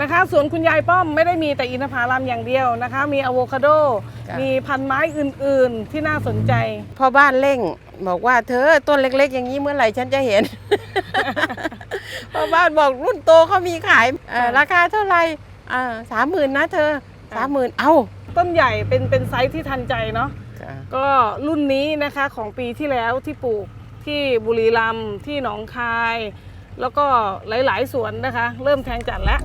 นะคะสวนคุณยายป้อมไม่ได้มีแต่อินทผลัมอย่างเดียวนะคะ มีอะโวคาโด จ้ะ มีพันไม้อื่นๆที่น่าสนใจ พ่อบ้านเร่ง บอกว่าเธอต้นเล็ก ๆ อย่างนี้เมื่อไหร่ฉันจะเห็น พ่อบ้านบอกรุ่นโตเขามีขายเอ่อค่ะราคาเท่าไหร่สามหมื่นนะเธอค่ะ สามหมื่นเอ้าต้นใหญ่เป็นเป็นไซส์ที่ทันใจเนาะก็รุ่นนี้นะคะของปีที่แล้วที่ปลูกที่บุรีรัมย์ที่หนองคาย แล้วก็หลายๆสวนนะคะ เริ่มแทงจัดแล้ว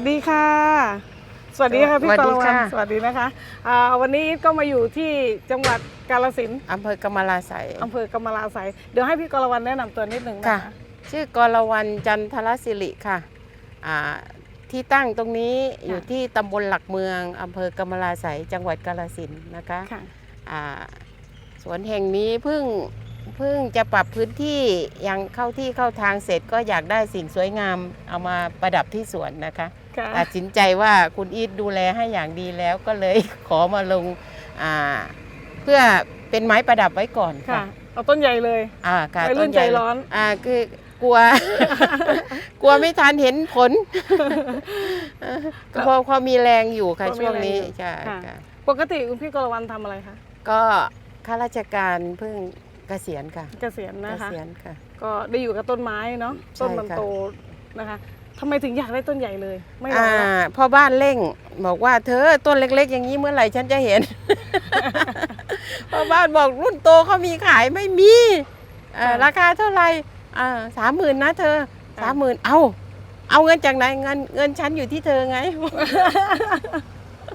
สวัสดีค่ะ สวัสดีค่ะพี่สวัสกดีรวันค่ะ สวัสดีนะคะอ่าวันนี้ก็มาอยู่ที่จังหวัดกาลสินธุ์อำเภอกำมะลาไสยอำเภอกำมะลาไสยเดี๋ยวให้พี่กรวันแนะนำตัวนิดหนึ่งนะค่ะ คะชื่อกรวันจันทรศิริค่ะอ่าที่ตั้งตรงนี้อยู่ที่ตำบลหลักเมืองอำเภอกำมะลาไสยจังหวัดกาฬสินธุ์นะคะค่ะ อ่าสวนแห่งนี้เพิ่งเพิ่งจะปรับพื้นที่ยังเข้าที่เข้าทางเสร็จก็อยากได้สิ่งสวยงามเอามาประดับที่สวนนะคะ ค่ะ ตัดสินใจว่าคุณอีทดูแลให้อย่างดีแล้วก็เลย ขอมาลงอ่าเพื่อเป็นไม้ประดับไว้ก่อนค่ะ ค่ะเอาต้นใหญ่เลย อ่าค่ะวัยรุ่นต้ใหญ่ใจร้อน อ่าคือกลัว กลัวไม่ทันเห็นผลพอพอมีแรงอยู่ค่ะพอมีช่วงนี้แรงอยู่ใช่ค่ะ ค่ะ ปกติคุณพี่กรวันทำอะไรคะก็ข้าราชการเพิ่งเกษียณค่ะเกษียณเกนะคะ ษียณค่ะ ก็ได้อยู่กับต้นไม้เนาะใช่ต้นมันค่ะ โตนะคะ ทำไมถึงอยากได้ต้นใหญ่เลย ไม่รออ่าแล้วพ่อบ้านเร่ง บอกว่าเธอต้นเล็ก ๆ อย่างนี้เมื่อไหร่ฉันจะเห็น พ่อบ้านบอกรุ่นโตเขามีขายไม่มีเอ่อราคาเท่าไหร่สามหมื่นนะเธอสามหมื่นเอาเอาเงินจากไหนเงินเงินฉันอยู่ที่เธอไง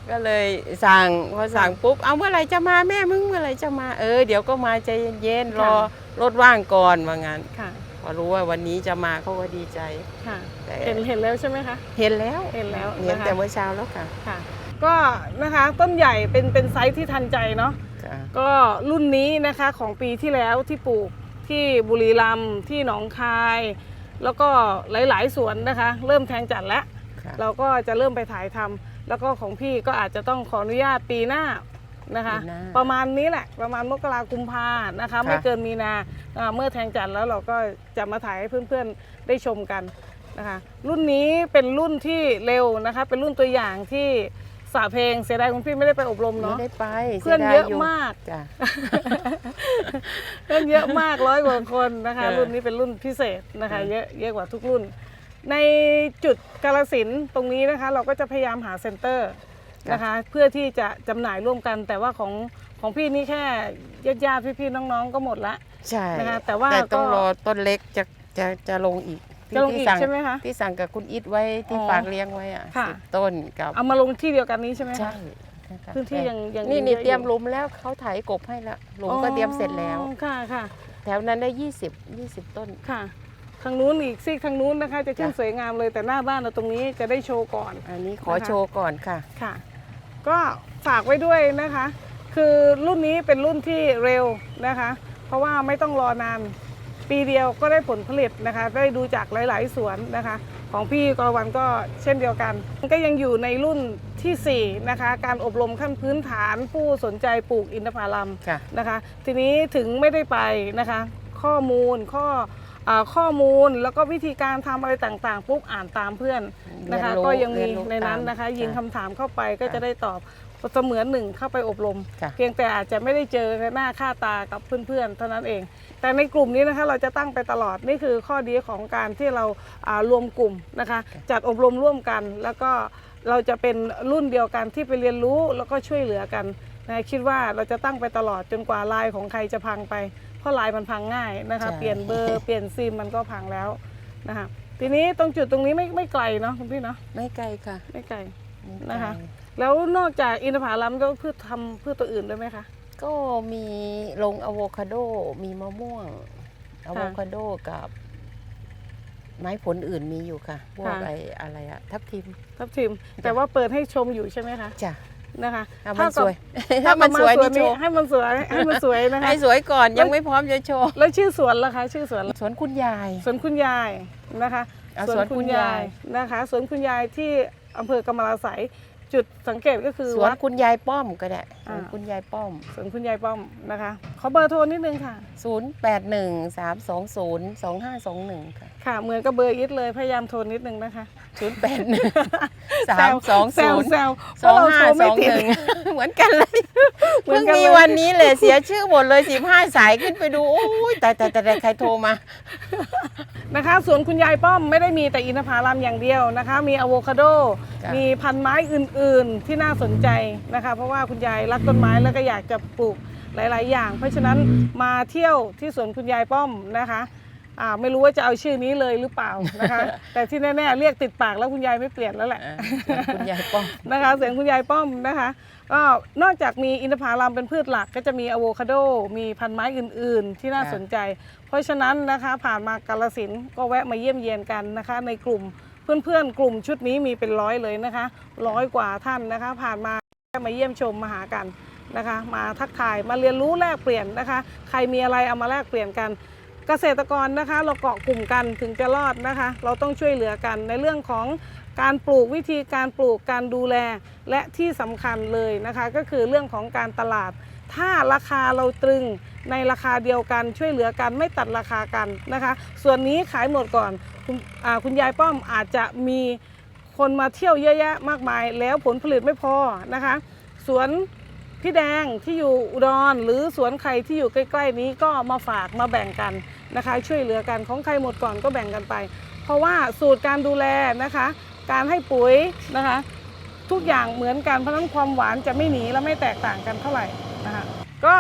ก็เลยสั่งพอสั่งปุ๊บเอาเมื่อไหร่จะมาแม่มึงเมื่อไหร่จะมาเออเดี๋ยวก็มาใจเย็นๆรอรถว่างก่อนว่างั้น ค่ะ พอรู้ว่าวันนี้จะมาเขาก็ดีใจ ค่ะ แต่เห็นเห็นแล้วใช่ไหมคะ เห็นแล้วเห็นแล้วเห็นนะคะแต่เมื่อเช้าแล้วค่ะ ค่ะ ก็นะคะต้นใหญ่เป็นเป็นไซส์ที่ทันใจเนาะค่ะก็รุ่นนี้นะคะของปีที่แล้วที่ปลูกที่บุรีรัมย์ที่หนองคาย แล้วก็หลาย ๆ สวนนะคะ เริ่มแทงจัดแล้ว ค่ะ เราก็จะเริ่มไปถ่ายทำแล้วก็ของพี่ก็อาจจะต้องขออนุญาตปีหน้า นะคะ ปีหน้าประมาณนี้แหละประมาณมกรากุมภานะคะ ไม่เกินมีนาอ่าเมื่อแทงจัดแล้วเราก็จะมาถ่ายให้เพื่อนๆได้ชมกันนะคะ รุ่นนี้เป็นรุ่นที่เร็วนะคะ เป็นรุ่นตัวอย่างที่สาเพลงเสียดายคุณพี่ไม่ได้ไปอบรมไม่เนาะ ได้ไปเพื่อนสีดาเยอะมาก จ้ะเพื่อนเยอะมากร้อยกว่าคนนะคะค่ะรุ่นนี้เป็นรุ่นพิเศษนะคะค่ะเยอะเยอะกว่าทุกรุ่น ในจุดกาลสินธุ์ตรงนี้นะคะ เราก็จะพยายามหาเซ็นเตอร์ นะคะ เพื่อที่จะจำหน่ายร่วมกัน แต่ว่าของของพี่นี่แค่ญาติญาติๆพี่ๆน้องๆก็หมดละใช่นะคะแต่ว่าแต่ต้องก็รอต้นเล็กจะจะจะลงอีกที่จะลงอีกที่สั่ใช่ไหมคะที่สั่งกับคุณอิทไว้ที่อ๋อฝากเลี้ยงไว้อะค่ะสิบต้นกับเอามาลงที่เดียวกันนี้ใช่ไหมคะใช่ค่ะพื้นที่ยังยังนี่ยังนี่เยอะอยู่เตรียมหลุมแล้วเขาไถกบให้แล้วหลุมก็เตรียมเสร็จแล้วอ๋อค่ะค่ะแถวนั้นได้ 20 20 ต้นค่ะ ทางนู้นอีกซีกทางนู้นนะคะ จะขึ้นจ้ะสวยงามเลยแต่หน้าบ้านเราตรงนี้จะได้โชว์ก่อน อันนี้ขอนะคะโชว์ก่อนค่ะค่ะ ก็ฝากไว้ด้วยนะคะ คือรุ่นนี้เป็นรุ่นที่เร็วนะคะ เพราะว่าไม่ต้องรอนานปีเดียวก็ได้ผลผลิตนะคะ ได้ดูจากหลาย ๆ สวนนะคะ ของพี่กรวันก็เช่นเดียวกัน ก็ยังอยู่ในรุ่นทีสี่4 นะคะ การอบรมขั้นพื้นฐานผู้สนใจปลูกอินทผลัมค่ะนะคะ ทีนี้ถึงไม่ได้ไปนะคะ ข้อมูลข้ออา ข้อมูลแล้วก็วิธีการทำอะไรต่างๆ ปุ๊บอ่านตามเพื่อนนะคะเรียนรู้ก็ยังมีเรียนรู้ในนั้นตามนะคะ ยิงค่ะคำถามเข้าไปก็ค่ะจะได้ตอบเสมือนหนึ่งเข้าไปอบรมค่ะเพียงแต่อาจจะไม่ได้เจอหน้าค่าตากับเพื่อนๆ เท่านั้นเอง แต่ในกลุ่มนี้นะคะเราจะตั้งไปตลอดนี่คือข้อดีของการที่เราอ่ารวมกลุ่มนะคะ จัดอบรมร่วมกัน แล้วก็เราจะเป็นรุ่นเดียวกันที่ไปเรียนรู้แล้วก็ช่วยเหลือกันนะคิดว่าเราจะตั้งไปตลอดจนกว่าลายของใครจะพังไปเพ ราะลายมันพังง่ายนะคะ ใช่ เปลี่ยนเบอร์เปลี่ยนซิมมันก็พังแล้วนะคะทีนี้ตรงจุดตรงนี้ไม่ไม่ไกลเนาะคุณพี่เนาะไม่ไกลค่ะไม่ไกล ไม่ไกลนะคะ แล้วนอกจากอินทผลัมแล้วพืชทำพืชตัวอื่นด้วยไหมคะ ก็มีลงอะโวคาโด มีมะม่วงอะโวคาโดกับ ไม้ผลอื่นมีอยู่ค่ะพวกค่ะ ไออะไรอะทับทิมทับทิมแต่ว่าเปิดให้ชมอยู่ใช่ไหมคะ จ้ะ นะคะถ้ามันสวยถ้าถ้ามันสวยประนี่มาณโชว์ให้มันสวยให้มันสวยนะคะให้สวยก่อนยังไม่พร้อมจะโชว์แล้วชื่อสวนล่ะคะ ชื่อสวนสวนคุณยายสวนคุณยายนะคะอะสวนคุณยายนะคะสวนคุณยายที่อำเภอกำมะลาไสยจุดสังเกตก็คือสวนวัดคุณยายป้อมก็ได้สอ่าวนคุณยายป้อมสวนคุณยายป้อมนะคะข อเบอร์โทรนิดนึงค่ะ 081 320 2521 ค่ะ ค่ะ เหมือนกับเบอร์อิทเลยพยายามโทรนิดนึงนะคะ 081 แซวแซว320 แซวเพราะเราโทรไม่ติด2521เหมือนกันเลยเหมือเพิ่นงกันมีเลย วันนี้เลยเสียชื่อหมดเลย15สายขึ้นไปดู โอ้ยแต่แต่แต่ใครโทรมา นะคะสวนคุณยายป้อมไม่ได้มีแต่อินทผลัมอย่างเดียวนะคะ มีอะโวคาโด จ้ะ มีพันไม้อื่นๆ ที่น่าสนใจนะคะ เพราะว่าคุณยายรักต้นไม้แล้วก็อยากจะปลูก หลาย ๆ อย่าง เพราะฉะนั้นมาเที่ยวที่สวนคุณยายป้อมนะคะอ่าไม่รู้ว่าจะเอาชื่อนี้เลยหรือเปล่านะคะ แต่ที่แน่ๆเรียกติดปากแล้วคุณยายไม่เปลี่ยนแล้วแหละอ่าสวนคุณยายป้อมนะคะเสียงคุณยายป้อมนะคะก็นอกจากมีอินทผลัมเป็นพืชหลักก็จะมีอะโวคาโด มีพันไม้อื่น ๆ ที่น่าค่ะสนใจ เพราะฉะนั้นนะคะผ่านมากาลสินธุ์ก็แวะมาเยี่ยมเยียนกันนะคะ ในกลุ่มเพื่อนๆ กลุ่มชุดนี้มีเป็นร้อยเลยนะคะร้อยกว่าท่านนะคะ ผ่านมาแวะมาเยี่ยมชมมาหากัน นะคะ มาทักทายมาเรียนรู้แลกเปลี่ยนนะคะ ใครมีอะไรเอามาแลกเปลี่ยนกัน เกษตรกรนะคะ เราเกาะกลุ่มกันถึงจะรอดนะคะ เราต้องช่วยเหลือกันในเรื่องของการปลูกวิธีการปลูกการดูแลและที่สำคัญเลยนะคะ ก็คือเรื่องของการตลาด ถ้าราคาเราตรึงในราคาเดียวกันช่วยเหลือกันไม่ตัดราคากันนะคะ ส่วนนี้ขายหมดก่อนคุณคุณยายป้อมอาจจะมีคนมาเที่ยวเยอะแยะมากมาย แล้วผลผลิตไม่พอนะคะ สวน พี่แดงที่อยู่อุดรหรือสวนใครที่อยู่ใกล้ ๆ นี้ก็มาฝากมาแบ่งกันนะคะ ช่วยเหลือกันของใครหมดก่อนก็แบ่งกันไป เพราะว่าสูตรการดูแลนะคะ การให้ปุ๋ยนะคะ ทุกอย่างเหมือนกันเพราะนั้นความหวานจะไม่หนีและไม่แตกต่างกันเท่าไหร่นะคะก็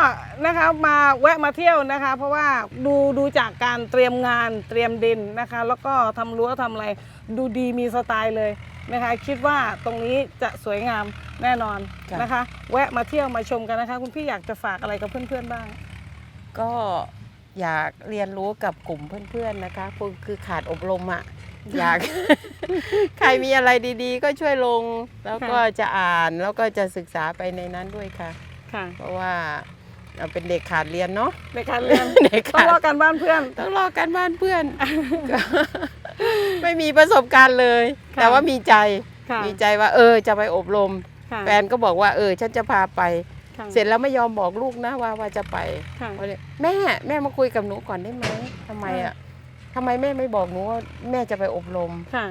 นะคะมาแวะมาเที่ยวนะคะ เพราะว่าดูดูจากการเตรียมงานเตรียมดินนะคะ แล้วก็ทำรั้วทำอะไร ดูดีมีสไตล์เลย นะคะ คิดว่าตรงนี้จะสวยงามแน่นอนค่ะนะคะ แวะมาเที่ยวมาชมกันนะคะ คุณพี่อยากจะฝากอะไรกับเพื่อนๆบ้าง ก็อยากเรียนรู้กับกลุ่มเพื่อนๆนะคะคือคือขาดอบรมอะอยาก ใครมีอะไรดีๆ ก็ช่วยลง แล้วก็จะอ่านแล้วก็จะศึกษาไปในนั้นด้วยค่ะค่ะเพราะว่าเราเป็นเด็กขาดเรียนเนาะในการเรียนเด็กต้องขาดรอกันบ้านเพื่อน ต้องรอกันบ้านเพื่อนก็ ไม่มีประสบการณ์เลย ค่ะแต่ว่ามีใจ ค่ะมีใจว่า เออ จะไปอบรม ค่ะแฟนก็บอกว่า เออ ฉันจะพาไป ค่ะเสร็จแล้วไม่ยอมบอกลูกนะว่าว่าจะไปค่ะ เขาเลยแม่แม่มาคุยกับหนูก่อนได้ไหมทำไมอะทำไมแม่ไม่บอกหนูว่าแม่จะไปอบรม ค่ะ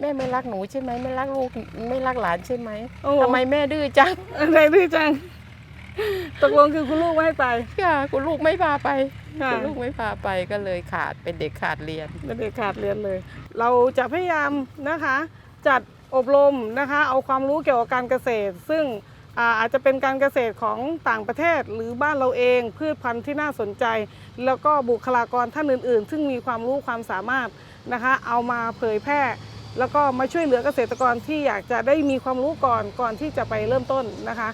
แม่ไม่รักหนูใช่ไหมไม่รักลูกไม่รักหลานใช่ไหมโอ้โหทำไมแม่ดื้อจังอะไรดีจัง ตกลงคือคุณลูกไม่ให้ไป ค่ะคุณลูกไม่พาไป ค่ะคุณลูกไม่พาไปก็เลยขาดเป็นเด็กขาดเรียนเป็นเด็กขาดเรียนเลย เราจะพยายามนะคะ จัดอบรมนะคะ เอาความรู้เกี่ยวกับการเกษตร ซึ่งอ่าอาจจะเป็นการเกษตรของต่างประเทศหรือบ้านเราเองพืชพันธุ์ที่น่าสนใจ แล้วก็บุคลากรท่านอื่น ๆ ซึ่งมีความรู้ความสามารถนะคะ เอามาเผยแพร่ แล้วก็มาช่วยเหลือเกษตรกรที่อยากจะได้มีความรู้ก่อนก่อนที่จะไปเริ่มต้นนะคะ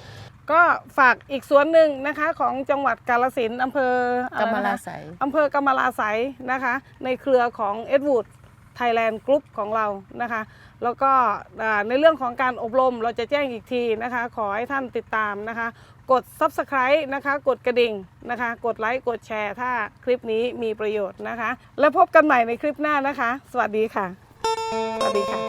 ก็ฝากอีกสวนหนึ่งนะคะของจังหวัดกาลสินธุ์อำเภออะกำไรมะนะคะลาใสอำเภอกำมะลาไสยนะคะ ในเครือของ e d w o o d Thailand Group ของเรานะคะ แล้วก็อ่าในเรื่องของการอบรมเราจะแจ้งอีกทีนะคะ ขอให้ท่านติดตามนะคะ กด Subscribe นะคะ กดกระดิ่งนะคะ กดไลค์ กดแชร์ ถ้าคลิปนี้มีประโยชน์นะคะ แล้วพบกันใหม่ในคลิปหน้านะคะ สวัสดีค่ะ สวัสดีค่ะ